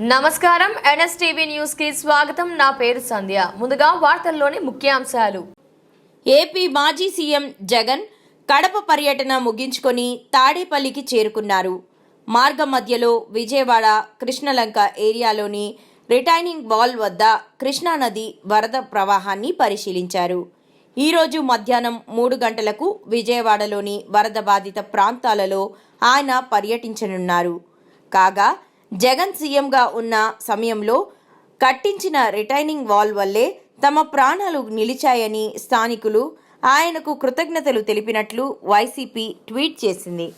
నమస్కారం. ఎన్ఎస్టీవీ న్యూస్కి స్వాగతం. నా పేరు సంధ్య. ముందుగా వార్తల్లోని ముఖ్యాంశాలు. ఏపీ మాజీ సీఎం జగన్ కడప పర్యటన ముగించుకొని తాడేపల్లికి చేరుకున్నారు. మార్గ మధ్యలో విజయవాడ కృష్ణలంక ఏరియాలోని రిటైనింగ్ వాల్ వద్ద కృష్ణానది వరద ప్రవాహాన్ని పరిశీలించారు. ఈరోజు మధ్యాహ్నం మూడు గంటలకు విజయవాడలోని వరద బాధిత ప్రాంతాలలో ఆయన పర్యటించనున్నారు. కాగా జగన్ సీఎంగా ఉన్న సమయంలో కట్టించిన రిటైనింగ్ వాల్ వల్లే తమ ప్రాణాలు నిలిచాయని స్థానికులు ఆయనకు కృతజ్ఞతలు తెలిపినట్లు వైసీపీ ట్వీట్ చేసింది.